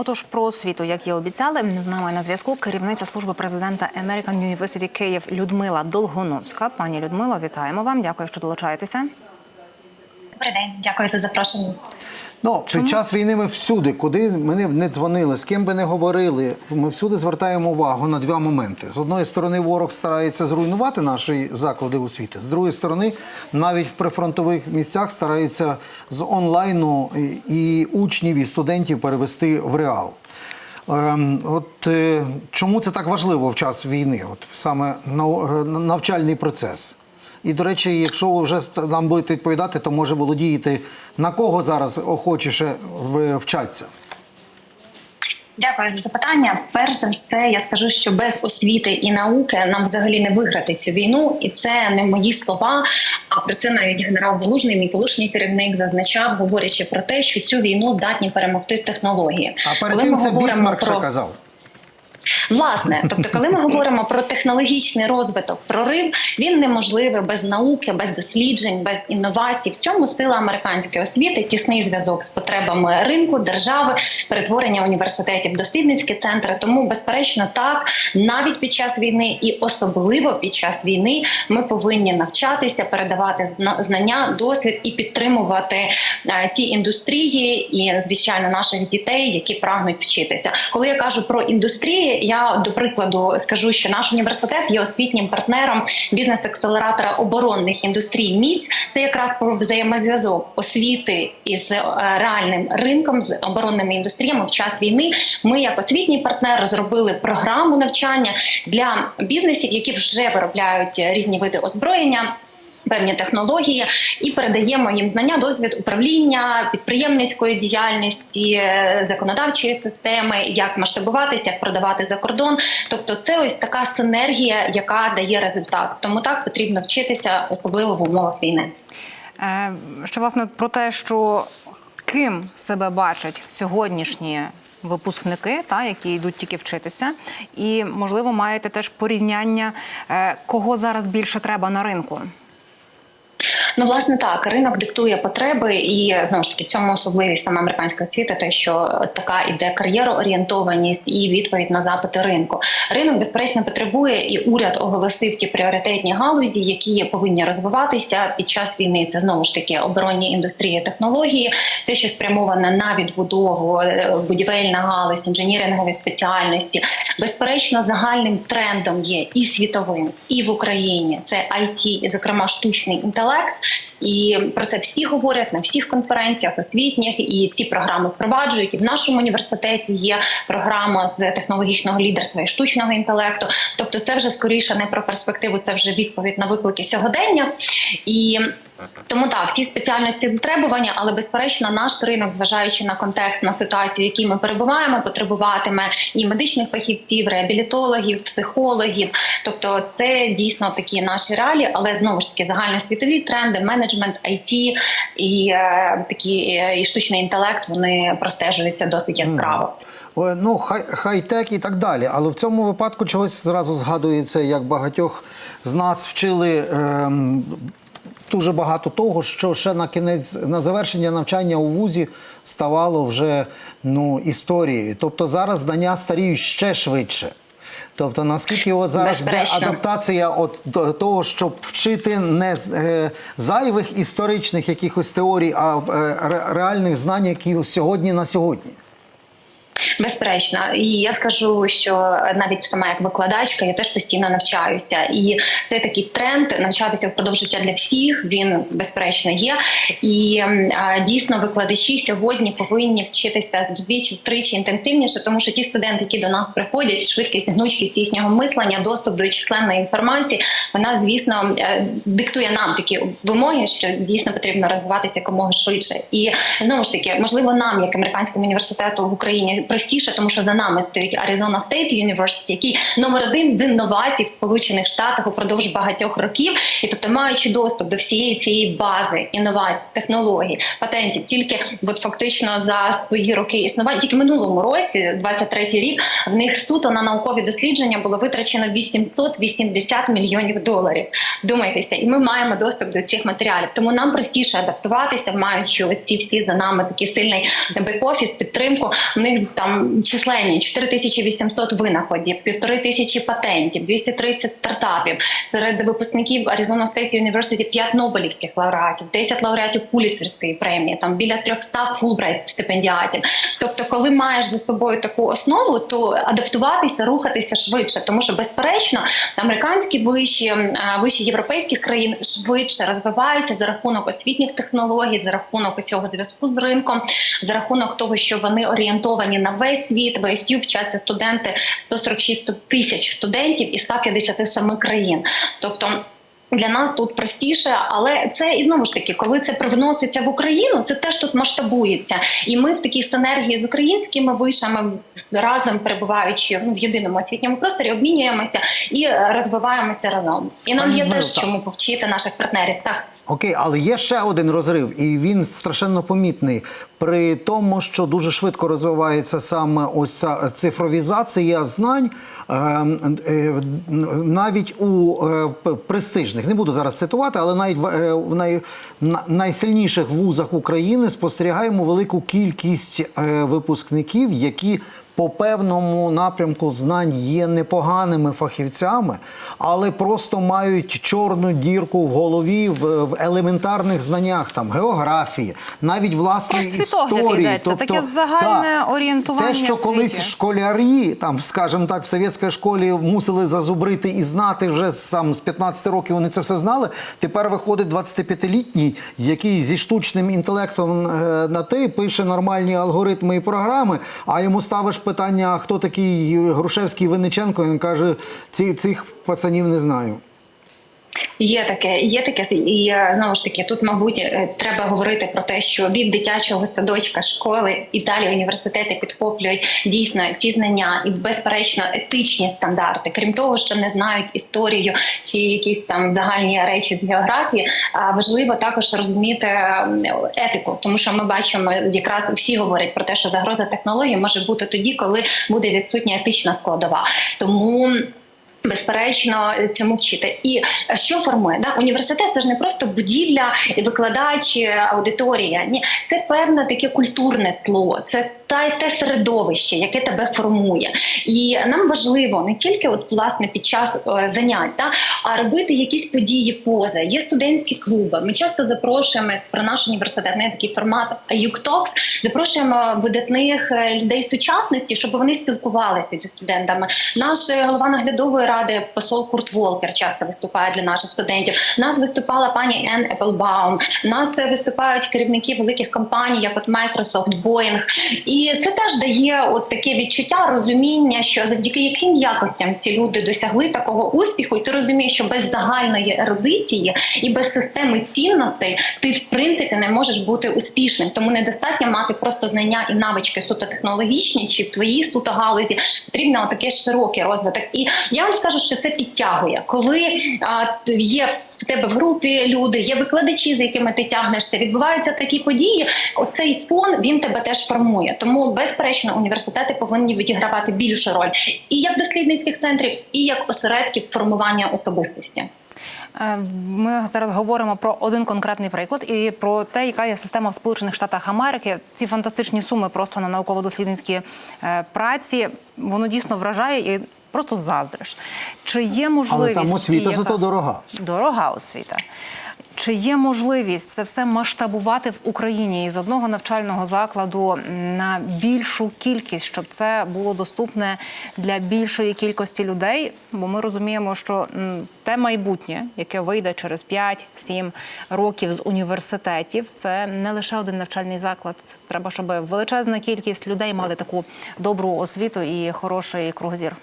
Отож, про освіту, як і обіцяли, з нами на зв'язку керівниця служби президента American University Київ Людмила Долгоновська. Пані Людмило, вітаємо вам. Дякую, що долучаєтеся. Добрий день, дякую за запрошення. Ну, під час війни ми всюди, куди ми не- дзвонили, з ким би не говорили, ми всюди звертаємо увагу на два моменти. З одної сторони, ворог старається зруйнувати наші заклади освіти. З другої сторони, навіть в прифронтових місцях стараються з онлайну і- учнів, і студентів перевести в реал. Ем, от е, чому це так важливо в час війни? От саме е, навчальний процес. І, до речі, якщо ви вже нам будете відповідати, то може володієте, на кого зараз охочіше вчаться? Дякую за запитання. Перш за все, я скажу, що без освіти і науки нам взагалі не виграти цю війну, і це не мої слова. А про це навіть генерал Залужний, мій колишній керівник, зазначав, говорячи про те, що цю війну здатні перемогти технології. А перед Коли тим це говоримо Бісмарк про що казав. Власне, тобто, коли ми говоримо про технологічний розвиток, прорив він неможливий без науки, без досліджень, без інновацій. В цьому сила американської освіти, тісний зв'язок з потребами ринку, держави, перетворення університетів, дослідницькі центри. Тому, безперечно, так навіть під час війни, і особливо під час війни, ми повинні навчатися, передавати знання, досвід і підтримувати е, ті індустрії, і звичайно наших дітей, які прагнуть вчитися. Коли я кажу про індустрії, я до прикладу скажу, що наш університет є освітнім партнером бізнес-акселератора оборонних індустрій. МІЦ це якраз про взаємозв'язок освіти із е, реальним ринком з оборонними індустріями в час війни. Ми, як освітній партнер, розробили програму навчання для бізнесів, які вже виробляють різні види озброєння. Певні технології і передаємо їм знання, досвід управління, підприємницької діяльності, е, законодавчої системи, як масштабуватися, як продавати за кордон. Тобто, це ось така синергія, яка дає результат. Тому так потрібно вчитися, особливо в умовах війни. Е, Ще власне про те, що ким себе бачать сьогоднішні випускники, та які йдуть тільки вчитися, і можливо маєте теж порівняння, е, кого зараз більше треба на ринку. Ну, власне, так ринок диктує потреби, і знову ж таки в цьому особливість саме американської освіти, те, що така іде кар'єроорієнтованість і відповідь на запити ринку. Ринок безперечно потребує, і уряд оголосив ті пріоритетні галузі, які повинні розвиватися під час війни. Це знову ж таки оборонні індустрії, технології, все, що спрямоване на відбудову, е, будівельна галузь, інженірингові спеціальності. Безперечно, загальним трендом є і світовим, і в Україні це IT, і зокрема штучний інтелект. І про це всі говорять на всіх конференціях освітніх, і ці програми впроваджують. І в нашому університеті є програма з технологічного лідерства і штучного інтелекту. Тобто, це вже скоріше не про перспективу, це вже відповідь на виклики сьогодення. І тому так, ці спеціальності затребування, але безперечно, наш ринок, зважаючи на контекст, на ситуацію, в якій ми перебуваємо, потребуватиме і медичних фахівців, реабілітологів, психологів. Тобто, це дійсно такі наші реалії, але знову ж таки загальносвітові тренди, менеджмент, IT і е, такі е, і штучний інтелект вони простежуються досить яскраво. Ну, хай, хай-тек і так далі. Але в цьому випадку чогось зразу згадується, як багатьох з нас вчили. Ем, Дуже багато того, що ще на кінець на завершення навчання у вузі ставало вже ну історією. Тобто зараз знання старіють ще швидше. Тобто, наскільки от зараз йде адаптація от до того, щоб вчити не е, зайвих історичних якихось теорій, а е, реальних знань, які сьогодні на сьогодні. Безперечно, і я скажу, що навіть сама як викладачка, я теж постійно навчаюся, і це такий тренд навчатися впродовж життя для всіх. Він безперечно є. І а, дійсно викладачі сьогодні повинні вчитися вдвічі втричі інтенсивніше, тому що ті студенти, які до нас приходять, швидкість гнучкість їхнього мислення, доступ до численної інформації, вона звісно е, диктує нам такі вимоги, що дійсно потрібно розвиватися якомога швидше. І знову ж таки, можливо, нам, як американському університету в Україні, простіше, тому що за нами стоїть Arizona State University, який номер один з інновацій в Сполучених Штатах упродовж багатьох років, і тобто маючи доступ до всієї цієї бази інновацій, технологій, патентів, тільки от фактично за свої роки існування, тільки минулому році, 23-й рік, в них суто на наукові дослідження було витрачено 880 мільйонів доларів. Думайтеся, і ми маємо доступ до цих матеріалів. Тому нам простіше адаптуватися, маючи оці всі за нами такий сильний бек-офіс, підтримку. В них там численні 4800 винаходів, півтори тисячі патентів, 230 стартапів. Серед випускників Arizona State University 5 Нобелівських лауреатів, 10 лауреатів Пуліцерської премії, там біля 300 Фулбрайт стипендіатів. Тобто, коли маєш за собою таку основу, то адаптуватися, рухатися швидше, тому що безперечно американські виші, е, виші європейських країн швидше розвиваються за рахунок освітніх технологій, за рахунок цього зв'язку з ринком, за рахунок того, що вони орієнтовані на весь світ. В ОСЮ вчаться студенти 146 тисяч студентів із 157 країн. Тобто. Для нас тут простіше, але це і знову ж таки, коли це привноситься в Україну, це теж тут масштабується. І ми в такій синергії з українськими вишами разом перебуваючи ну, в єдиному освітньому просторі, обмінюємося і е, розвиваємося разом. І нам Пані є теж так. чому повчити наших партнерів. Так. Окей, але є ще один розрив, і він страшенно помітний. При тому, що дуже швидко розвивається саме ось ця цифровізація знань, е, е, навіть у е, престижних, не буду зараз цитувати, але навіть в, е, най, найсильніших вузах України спостерігаємо велику кількість випускників, які по певному напрямку знань є непоганими фахівцями, але просто мають чорну дірку в голові в, в елементарних знаннях там географії, навіть власної історії. йдеться, таке загальне так, орієнтування Те, що в колись школярі, там, скажімо так, в совєтській школі мусили зазубрити і знати вже там, з 15 років вони це все знали. Тепер виходить 25-літній, який зі штучним інтелектом е, на ти пише нормальні алгоритми і програми, а йому ставиш питання, хто такий Грушевський Винниченко, він каже, цих пацанів не знаю. Є таке, є таке, і е, знову ж таки, тут, мабуть, е, треба говорити про те, що від дитячого садочка, школи і далі університети підхоплюють дійсно ці знання і безперечно етичні стандарти. Крім того, що не знають історію чи якісь там загальні речі з географії. А важливо також розуміти етику, тому що ми бачимо, якраз всі говорять про те, що загроза технології може бути тоді, коли буде відсутня етична складова. Тому. Безперечно, цьому вчити. І е, що формує да? університет? Це ж не просто будівля, викладач, аудиторія. Ні, це певне таке культурне тло, це та те середовище, яке тебе формує. І нам важливо не тільки от власне під час е, занять, да? а робити якісь події поза. Є студентські клуби. Ми часто запрошуємо про наш університет, не такий формат Юктокс. Запрошуємо видатних е, людей сучасності, щоб вони спілкувалися зі студентами. Наш е, голова наглядової ради, посол Курт Волкер, часто виступає для наших студентів. Нас виступала пані Ен Еплбаум. Нас виступають керівники великих компаній, як от Microsoft, Boeing. І це теж дає от таке відчуття, розуміння, що завдяки яким якостям ці люди досягли такого успіху, і ти розумієш, що без загальної ерудиції і без системи цінностей ти в принципі не можеш бути успішним. Тому недостатньо мати просто знання і навички суто технологічні, чи в твоїй суто галузі потрібно таке широкий розвиток. І я вам скажу, що це підтягує, коли а, є в тебе в групі люди, є викладачі, з якими ти тягнешся. Відбуваються такі події. Оцей фон він тебе теж формує. Тому, безперечно, університети повинні відігравати більшу роль і як дослідницьких центрів, і як осередків формування особистості. Е, Ми зараз говоримо про один конкретний приклад і про те, яка є система в Сполучених Штатах Америки. Ці фантастичні суми просто на науково-дослідницькі е, праці воно дійсно вражає і просто заздриш. Чи є Але можливість там освіта яка... зато дорога. Дорога освіта. Чи є можливість це все масштабувати в Україні із одного навчального закладу на більшу кількість, щоб це було доступне для більшої кількості людей? Бо ми розуміємо, що те майбутнє, яке вийде через 5-7 років з університетів, це не лише один навчальний заклад. Треба, щоб величезна кількість людей мали таку добру освіту і хороший кругозір.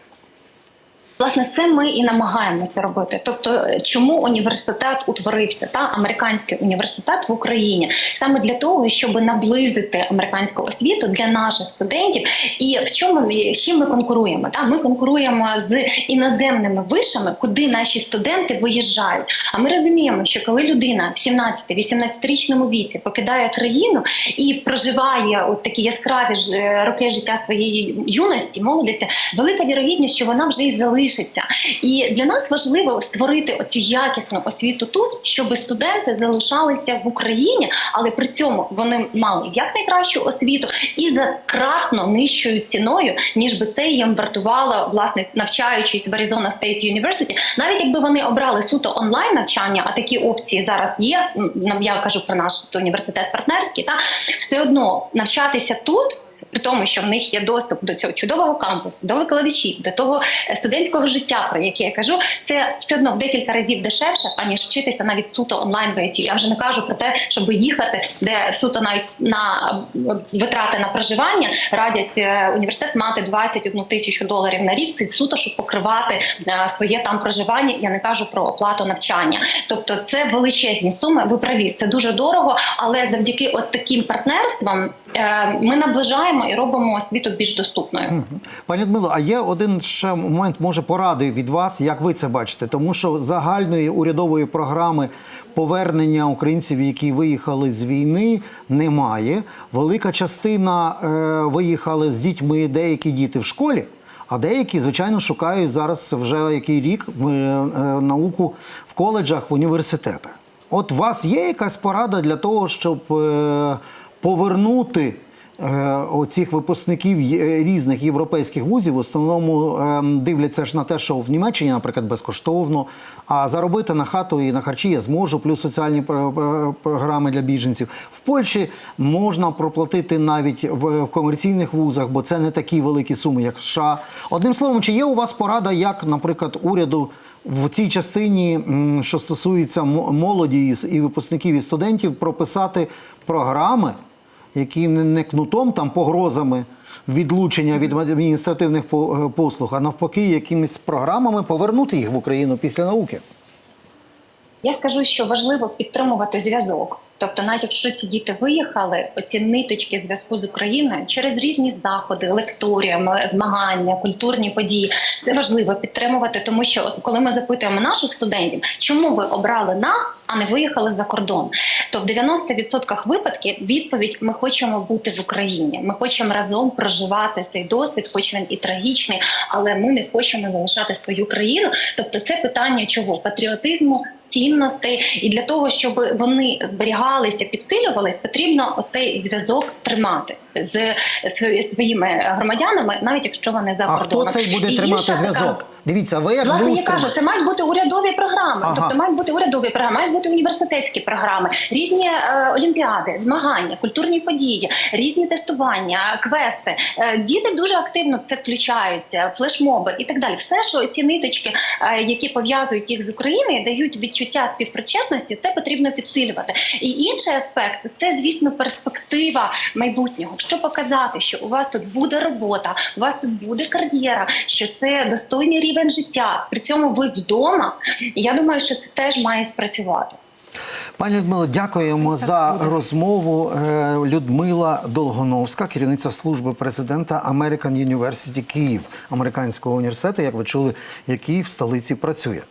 Власне, це ми і намагаємося робити. Тобто, е, чому університет утворився та американський університет в Україні саме для того, щоб наблизити американську освіту для наших студентів, і в чому з чим ми конкуруємо? Та ми конкуруємо з іноземними вишами, куди наші студенти виїжджають. А ми розуміємо, що коли людина в 17-18-річному віці покидає країну і проживає от такі яскраві ж е, роки життя своєї юності, молодості, велика вірогідність, що вона вже й залишиться залишиться. І для нас важливо створити оцю якісну освіту тут, щоб студенти залишалися в Україні, але при цьому вони мали як найкращу освіту і за кратно нижчою ціною, ніж би це їм вартувало власне навчаючись в Arizona State University. Навіть якби вони обрали суто онлайн навчання, а такі опції зараз є. Я кажу про наш університет партнерський, та все одно навчатися тут. При тому, що в них є доступ до цього чудового кампусу, до викладачів, до того е, студентського життя, про яке я кажу, це все одно в декілька разів дешевше, аніж вчитися навіть суто онлайн версію. Я вже не кажу про те, щоб їхати, де суто навіть на витрати на проживання радять е, університет мати 21 тисячу доларів на рік. Це суто, щоб покривати е, своє там проживання. Я не кажу про оплату навчання. Тобто, це величезні суми. Ви праві, це дуже дорого, але завдяки от таким партнерствам ми наближаємо і робимо освіту більш доступною. Пані Дмило, а є один ще момент, може, поради від вас, як ви це бачите? Тому що загальної урядової програми повернення українців, які виїхали з війни, немає. Велика частина е, виїхали з дітьми, деякі діти в школі. А деякі, звичайно, шукають зараз вже який рік е, е, науку в коледжах, в університетах. От у вас є якась порада для того, щоб е, повернути е, оцих випускників різних європейських вузів в основному ем, дивляться ж на те, що в Німеччині, наприклад, безкоштовно, а заробити на хату і на харчі я зможу, плюс соціальні про- про- програми для біженців. В Польщі можна проплатити навіть в, комерційних вузах, бо це не такі великі суми, як в США. Одним словом, чи є у вас порада, як, наприклад, уряду в цій частині, що стосується молоді і випускників і студентів, прописати програми, які не кнутом там погрозами відлучення від адміністративних е, послуг, а навпаки, якимись програмами повернути їх в Україну після науки. Я скажу, що важливо підтримувати зв'язок. Тобто, навіть якщо ці діти виїхали, оці ниточки зв'язку з Україною через різні заходи, лекторіями, змагання, культурні події, це важливо підтримувати, тому що от коли ми запитуємо наших студентів, чому ви обрали нас, а не виїхали за кордон, то в 90% випадків відповідь ми хочемо бути в Україні. Ми хочемо разом проживати цей досвід, хоч він і трагічний, але ми не хочемо залишати свою країну. Тобто, це питання чого патріотизму. Цінностей і для того, щоб вони зберігалися, підсилювались, потрібно оцей зв'язок тримати з своїми громадянами, навіть якщо вони за А хто цей буде І тримати зв'язок? Дивіться, ви як Власне, я кажу, це мають бути урядові програми. Ага. Тобто мають бути урядові програми, мають бути університетські програми, різні е, олімпіади, змагання, культурні події, різні тестування, квести. Е, діти дуже активно в це включаються, флешмоби і так далі. Все, що ці ниточки, е, які пов'язують їх з Україною, дають відчуття співпричетності, це потрібно підсилювати. І інший аспект це, звісно, перспектива майбутнього. Що показати, що у вас тут буде робота, у вас тут буде кар'єра, що це достойний рівень життя. При цьому ви вдома. І я думаю, що це теж має спрацювати. Пані Людмило, дякуємо за розмову. Е, Людмила Долгоновська, керівниця служби президента American University Київ, американського університету, як ви чули, який в столиці працює.